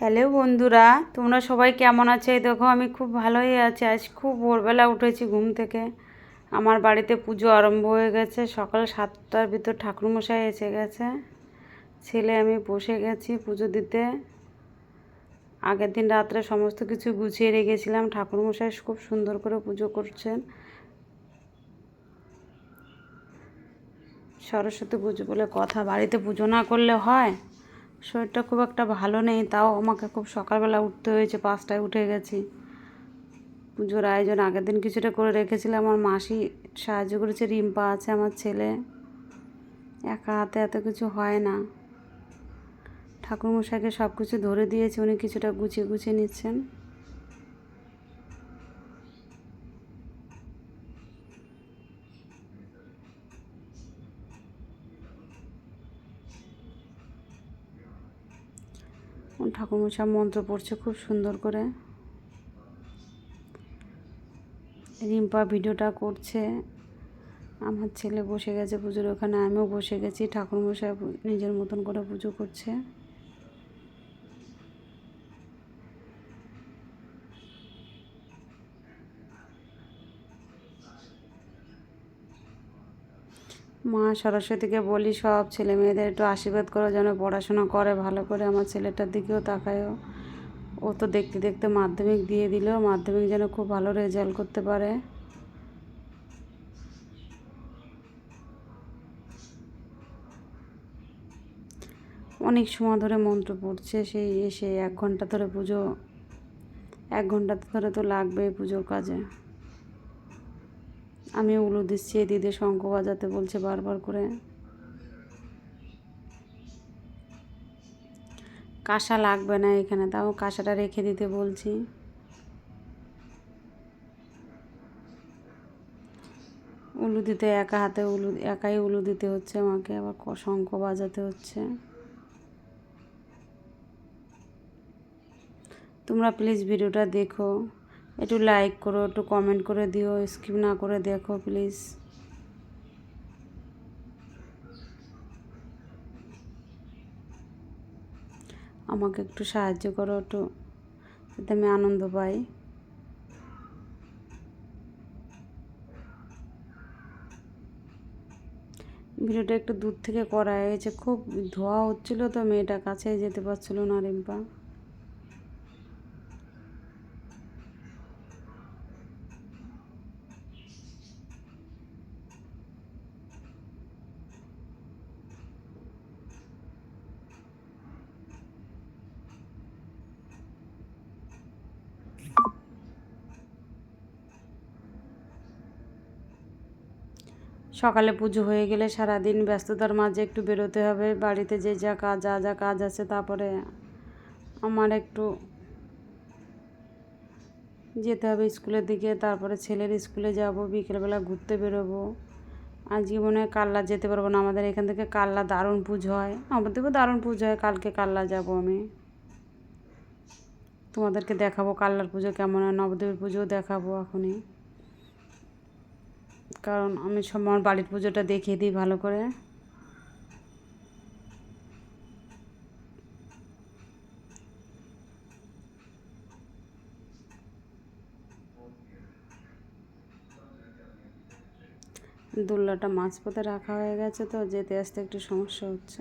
Hello বন্ধুরা, তোমরা সবাই কেমন আছো? দেখো, আমি খুব ভালোই আছি। আজ খুব ভোরবেলা উঠেছি ঘুম থেকে। আমার বাড়িতে পুজো আরম্ভ হয়ে গেছে। সকাল সাতটার ভিতর ঠাকুরমশাই এসে গেছে। ছেলে, আমি বসে গেছি পুজো দিতে। আগের দিন রাত্রে সমস্ত কিছু গুছিয়ে রেখেছিলাম। ঠাকুরমশাই খুব সুন্দর করে পুজো করছেন। সরস্বতী পুজো বলে কথা। বাড়িতে পুজো না করলে হয়? শরীরটা খুব একটা ভালো নেই, তাও আমাকে খুব সকালবেলা উঠতে হয়েছে, পাঁচটায় উঠে গেছি। পুজোর আয়োজন আগের দিন কিছুটা করে রেখেছিলাম, আমার মাসি সাহায্য করেছে, রিম্পা আছে, আমার ছেলে। একা হাতে এত কিছু হয় না। ঠাকুরমশাইকে সব কিছু ধরে দিয়েছে, উনি কিছুটা গুছিয়ে গুছিয়ে নিচ্ছেন। ঠাকুরমশাই মন্ত্র পড়ছে খুব সুন্দর করে। রিম্পা ভিডিওটা করছে। আমার ছেলে বসে গেছে পুজোর ওখানে, আমিও বসে গেছি। ঠাকুরমশাই নিজের মতন করে পুজো করছে। মা সরস্বতীকে বলি, সব ছেলে মেয়েদের একটু আশীর্বাদ করো, যেন পড়াশোনা করে, ভালো করে আমার ছেলেটার দিকেও তাকায়ও। ও তো দেখতে দেখতে মাধ্যমিক দিয়ে দিল, মাধ্যমিক যেন খুব ভালো রেজাল্ট করতে পারে। অনেক সময় ধরে মন্ত্র পড়ছে, সেই এসে এক ঘণ্টা ধরে পুজো, এক ঘণ্টা ধরে তো লাগবে পুজোর কাজে। আমি উলু দিচ্ছি দিদি শঙ্খ বাজাতে বলছে বারবার করে। কাঁসা লাগবে না এখানে, তাও কাঁসাটা রেখে দিতে বলছি। উলু দিতে একা হাতে উলু, একাই উলু দিতে হচ্ছে আমাকে, আবার শঙ্খ বাজাতে হচ্ছে। তোমরা প্লিজ ভিডিওটা দেখো। একটু লাইক করো, একটু কমেন্ট করে দিও স্কিপ না করে দেখো প্লিজ আমাকে একটু সাহায্য করো, একটু যাতে আমি আনন্দ পাই। ভিডিওটা একটু দূর থেকে করা হয়েছে, খুব ধোয়া হচ্ছিল তো, মেয়েটা কাছে যেতে পারছিল না রিম্পা। সকালে পুজো হয়ে গেলে সারাদিন ব্যস্ততার মাঝে একটু বেরোতে হবে। বাড়িতে যে যা কাজ, যা যা কাজ আছে তারপরে আমার একটু যেতে হবে স্কুলের দিকে। তারপরে ছেলের স্কুলে যাব, বিকেলবেলা ঘুরতে বেরোবো। আজকে মনে হয় কাল্লা যেতে পারব না। আমাদের এখান থেকে কাল্লা দারুণ পুজো হয়। আমাদেরকেও দারুণ পুজো হয়। কালকে কাল্লা যাব আমি। তোমাদেরকে দেখাবো কাল্লার পুজো কেমন হয়। নবদেবীর পুজোও দেখাবো এখনই। কারণ আমি সব আমার বাড়ির পুজোটা দেখিয়ে দিই ভালো করে। দোল্লাটা মাঝপথে রাখা হয়ে গেছে তো, যেতে আসতে একটু সমস্যা হচ্ছে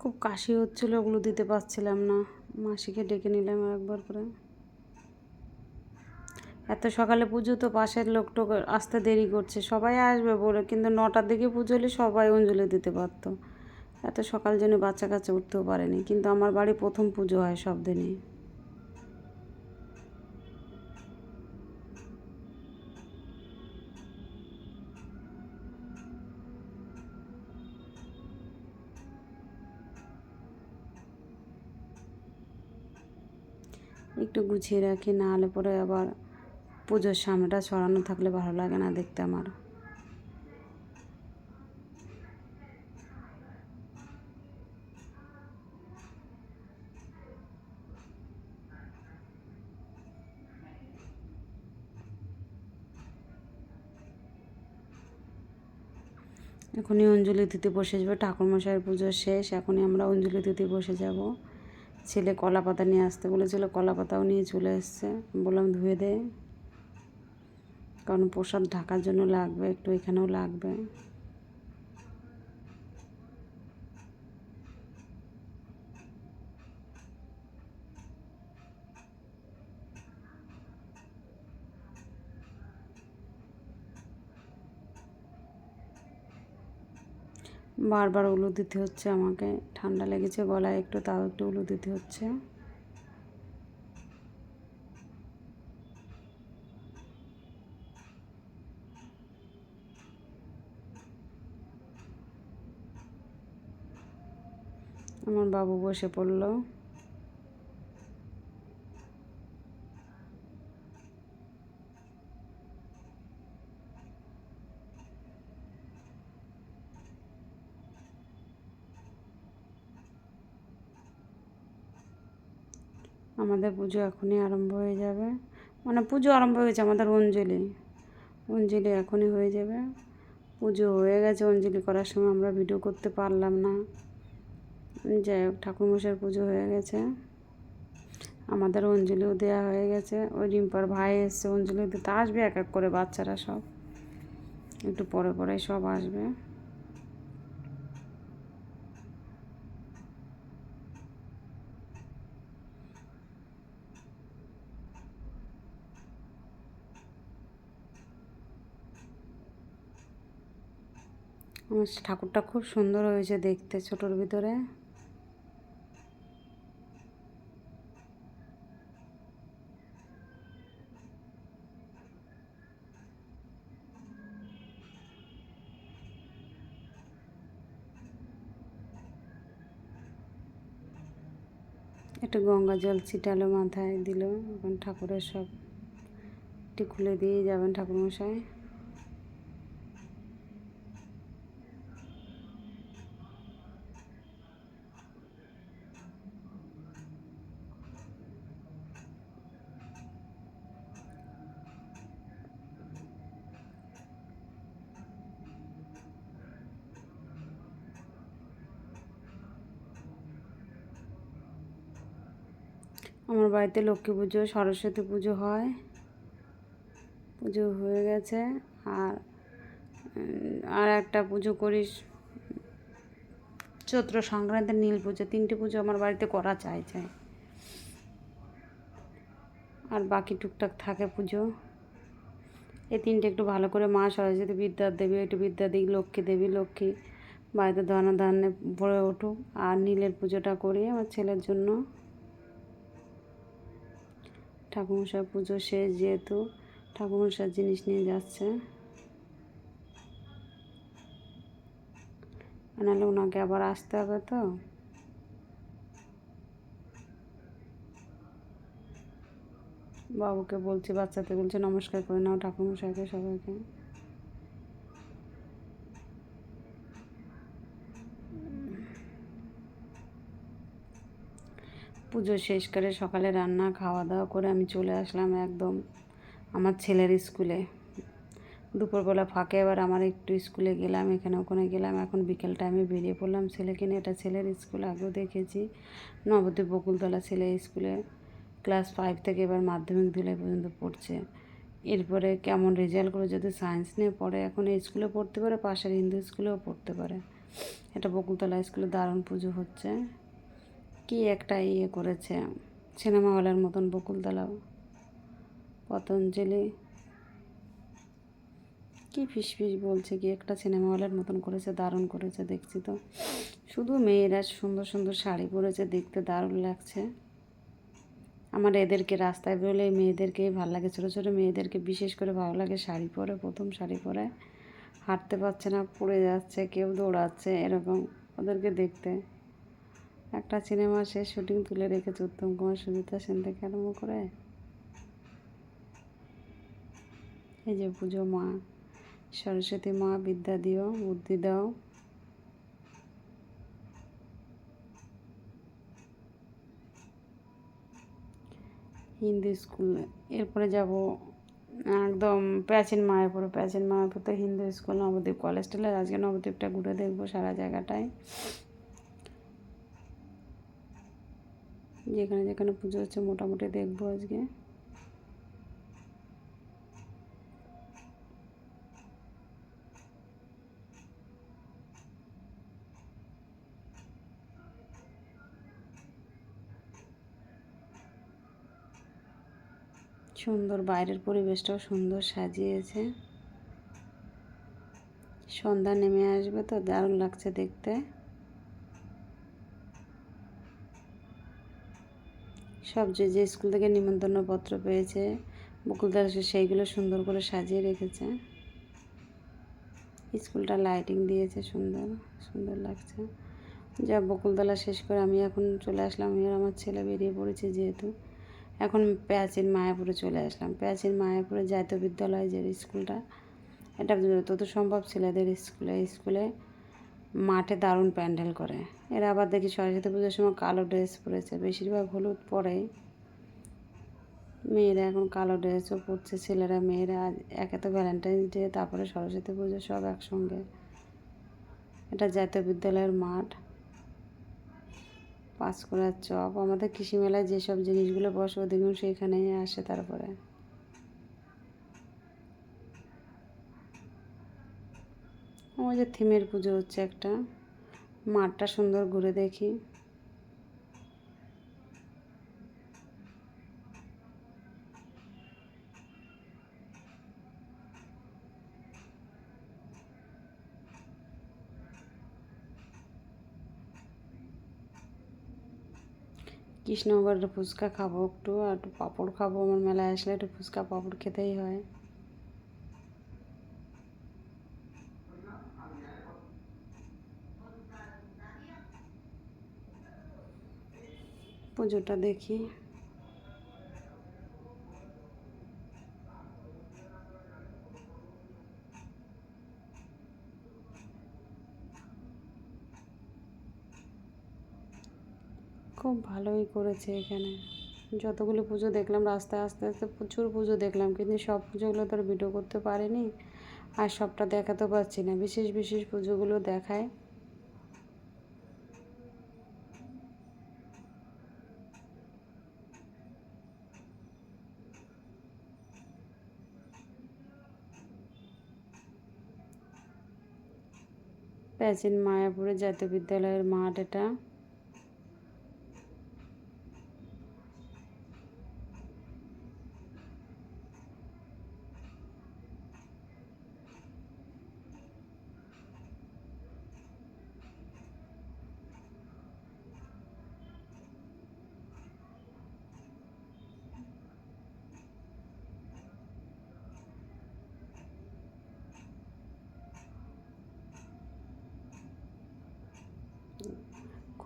খুব কাশি হচ্ছিল, ওগুলো দিতে পারছিলাম না। মাসিকে ডেকে নিলাম একবার করে। এত সকালে পুজো তো পাশের লোক টোক আসতে দেরি করছে, সবাই আসবে বলে, কিন্তু নটার দিকে পুজো হলে সবাই অঞ্জলি দিতে পারতো। এত সকাল জন্য বাচ্চা কাচ্চা উঠতেও পারেনি, কিন্তু আমার বাড়ি প্রথম পুজো হয় সব দিনই। একটু গুছিয়ে রাখি না হলে পরে আবার পুজোর সামনেটা সরানো থাকলে ভালো লাগে না দেখতে আমার। এখনই অঞ্জলি দিতে বসে যাব, ঠাকুরমশাইয়ের পুজো শেষ, এখনই আমরা অঞ্জলি দিতে বসে যাব। ছেলে কলা পাতা নিয়ে আসতে বলেছিল কলা পাতাও নিয়ে চলে এসছে। বললাম, ধুয়ে দে। কারণ প্রসাদ ঢাকার জন্য লাগবে, একটু এখানেও লাগবে। বারবার উলু দিতে হচ্ছে আমাকে। ঠান্ডা লেগেছে গলায় একটু, তাও একটু উলু দিতে হচ্ছে। আমার বাবু বসে পড়ল। আমাদের পুজো এখনই আরম্ভ হয়ে যাবে। মানে পুজো আরম্ভ হয়ে গেছে, আমাদের অঞ্জলি। অঞ্জলি এখনই হয়ে যাবে। পুজো হয়ে গেছে, অঞ্জলি করার সময় আমরা ভিডিও করতে পারলাম না। যাই হোক, ঠাকুরমশাইয়ের পুজো হয়ে গেছে। আমাদের অঞ্জলিও দেওয়া হয়ে গেছে। ওই রিম্পার ভাই এসছে, অঞ্জলি দিতে আসবে এক এক করে বাচ্চারা সব। একটু পরে পরে সব আসবে আমার ঠাকুরটা খুব সুন্দর হয়েছে দেখতে ছোটোর ভিতরে। একটু গঙ্গা জল ছিটালো, মাথায় দিল, এখন ঠাকুরের সব একটু খুলে দিয়ে যাবেন ঠাকুরমশাই। আমার বাড়িতে লক্ষ্মী পুজো, সরস্বতী পুজো হয়। পুজো হয়ে গেছে। আর আর একটা পুজো করিস চৈত্র সংক্রান্তির নীল পুজো। তিনটে পুজো আমার বাড়িতে করা চাই চাই আর বাকি টুকটাক থাকে পুজো। এই তিনটে একটু ভালো করে মা সরস্বতী বিদ্যার দেবী, একটু বিদ্যা দিই লক্ষ্মী দেবী, লক্ষ্মী বাড়িতে ধানে ভরে উঠুক। আর নীলের পুজোটা করি আমার ছেলের জন্য। ঠাকুরমশাই পুজো শেষ যেহেতু ঠাকুরমশার জিনিস নিয়ে যাচ্ছে। নাহলে ওনাকে আবার আসতে হবে তো। বাবুকে বলছি বাচ্চাতে বলছে, নমস্কার করে নাও ঠাকুরমশাইকে সবাইকে। পুজো শেষ করে সকালে রান্না খাওয়া দাওয়া করে আমি চলে আসলাম একদম আমার ছেলের স্কুলে। দুপুরবেলা ফাঁকে এবার আমার একটু স্কুলে গেলাম, এখানে ওখানে গেলাম। এখন বিকেল টাইমে বেরিয়ে পড়লাম ছেলেকে নিয়ে। এটা ছেলের স্কুল, আগেও দেখেছি। নবদ্বীপ বকুলতলা ছেলে স্কুলে। ক্লাস ফাইভ থেকে এবার মাধ্যমিক দিলে পর্যন্ত পড়ছে। এরপরে কেমন রেজাল্ট করে যদি সায়েন্স নিয়ে পড়ে, এখন এই স্কুলে পড়তে পারে, পাশের হিন্দু স্কুলেও পড়তে পারে। এটা বকুলতলা স্কুলে দারুণ পুজো হচ্ছে। কি একটা ইয়ে করেছে, সিনেমা হলের মতন বকুলতলা পতঞ্জলি। কি ফিস ফিস বলছে, কি একটা সিনেমা হলের মতন করেছে, দারুণ করেছে, দেখছি তো। শুধু মেয়েরা সুন্দর সুন্দর শাড়ি পরেছে, দেখতে দারুণ লাগছে। আমার এদেরকে রাস্তায় বেরোলে মেয়েদেরকেই ভালো লাগে, ছোটো ছোটো মেয়েদেরকে বিশেষ করে ভালো লাগে, শাড়ি পরে, প্রথম শাড়ি পরে। হাঁটতে পারছে না, পড়ে যাচ্ছে, কেউ দৌড়াচ্ছে, এরকম। ওদেরকে দেখতে একটা সিনেমা শেষ শুটিং তুলে রেখেছে উত্তম কুমার সুজিতা সেন থেকে আরম্ভ করে। এই যে পুজো মা, সরস্বতী মা, বিদ্যা দিও বুদ্ধি দাও। হিন্দি স্কুল, এরপরে যাব একদম প্রাচীন মায়াপুর। প্রাচীন মায়াপুর তো হিন্দু স্কুল, নবদ্বীপ কলেজ টলেজ। আজকে নবদ্বীপটা ঘুরে দেখব সারা জায়গাটায়। যেখানে যেখানে পুজো হচ্ছে মোটামুটি দেখব আজকে। সুন্দর বাইরের পরিবেশটাও সুন্দর সাজিয়েছে। সন্ধ্যা নেমে আসবে তো, দারুণ লাগছে দেখতে। সব যে যে স্কুল থেকে নিমন্ত্রণ পত্র পেয়েছে, বকুলদার সেইগুলো সুন্দর করে সাজিয়ে রেখেছে। স্কুলটা লাইটিং দিয়েছে, সুন্দর সুন্দর লাগছে। যা বকুলতলা শেষ করে আমি এখন চলে আসলাম। আমি আমার ছেলে বেরিয়ে পড়েছে যেহেতু। এখন প্রাচীন মায়াপুরে চলে আসলাম। প্রাচীন মায়াপুরে জাতীয় বিদ্যালয় যে স্কুলটা, এটা যত সম্ভব ছেলেদের স্কুলে। স্কুলে মাঠে দারুণ প্যান্ডেল করে। এরা আবার দেখি সরস্বতী পুজোর সময় কালো ড্রেস পরেছে। বেশিরভাগ হলুদ পরে মেয়েরা এখন কালো ড্রেসও পরছে, ছেলেরা, মেয়েরা। একে তো ভ্যালেন্টাইন্স ডে তারপরে সরস্বতী পুজো সব একসঙ্গে। এটা জাতীয় বিদ্যালয়ের মাঠ। পাঁচকুড়ার চপ। আমাদের কৃষি মেলায় যেসব জিনিসগুলো বসে, অধিকাংশ এখানেই আসে তারপরে। ওই যে থিমের পুজো হচ্ছে একটা। মাঠটা সুন্দর ঘুরে দেখি। কৃষ্ণনগরের ফুচকা খাব একটু, আর একটু পাঁপড় খাব। আমার মেলায় আসলে একটু ফুচকা, পাঁপড় খেতেই হয়। পুজোটা দেখি। খুব ভালোই করেছে এখানে। যতগুলো পুজো দেখলাম, রাস্তায় আস্তে আস্তে প্রচুর পুজো দেখলাম, কিন্তু সব পুজোগুলো তো আর ভিডিও করতে পারিনি। আর সবটা দেখাতে পারছি না। বিশেষ বিশেষ পুজোগুলো দেখায়। প্রাচীন মায়াপুরের জাতীয় বিদ্যালয়ের মাঠ এটা।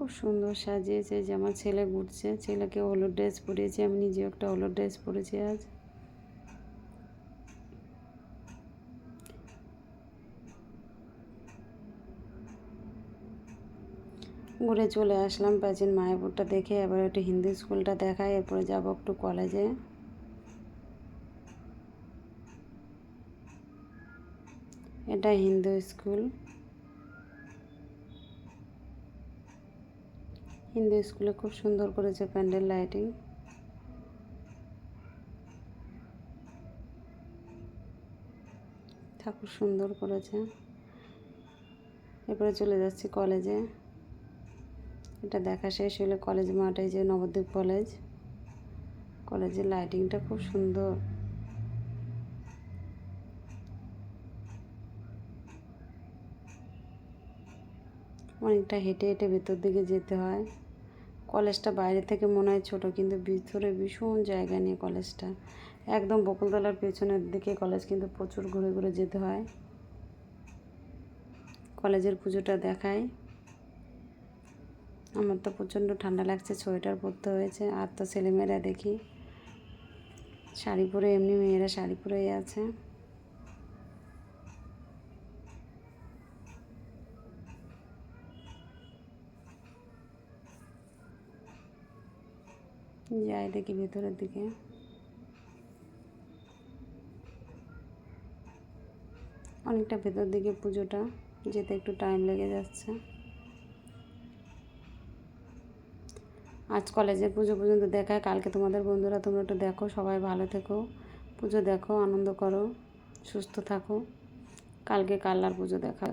খুব সুন্দর সাজিয়েছে যে আমার ছেলে ঘুরছে। ছেলেকে হলুদ ড্রেস পরিয়েছি, আমি নিজেও একটা হলুদ ড্রেস পরেছি আজ। ঘুরে চলে আসলাম প্রাচীন মায়াপুরটা দেখে, এবার একটু হিন্দি স্কুলটা দেখায় এরপরে যাব একটু কলেজে। এটা হিন্দু স্কুল। হিন্দু স্কুলে খুব সুন্দর করেছে প্যান্ডেল লাইটিং। ঠাকুর সুন্দর করেছে। এরপরে চলে যাচ্ছি কলেজে। এটা দেখা শেষ হলে কলেজ মাঠে যে নবদ্বীপ কলেজ। কলেজের লাইটিংটা খুব সুন্দর। অনেকটা হেঁটে হেঁটে ভেতর দিকে যেতে হয়। কলেজটা বাইরে থেকে মনে হয় ছোটো, কিন্তু ভিতরে ভীষণ জায়গা নিয়ে কলেজটা। একদম বকুলতলার পেছনের দিকে কলেজ, কিন্তু প্রচুর ঘুরে ঘুরে যেতে হয়। কলেজের পুজোটা দেখায়। আমার তো প্রচণ্ড ঠান্ডা লাগছে, সোয়েটার পরতে হয়েছে, আর তো ছেলেমেয়েরা দেখি। শাড়ি পরে এমনি মেয়েরা শাড়ি পরেই আছে। যাই দেখি ভেতরের দিকে? অনেকটা ভেতর দিকে পুজোটা, যেতে একটু টাইম লেগে যাচ্ছে। আজ কলেজে পুজো পর্যন্ত দেখায়, কালকে তোমাদের বন্ধুরা তোমরা একটু দেখো, সবাই ভালো থেকো। পুজো দেখো, আনন্দ করো, সুস্থ থাকো। কালকে কাল্লার পুজো দেখা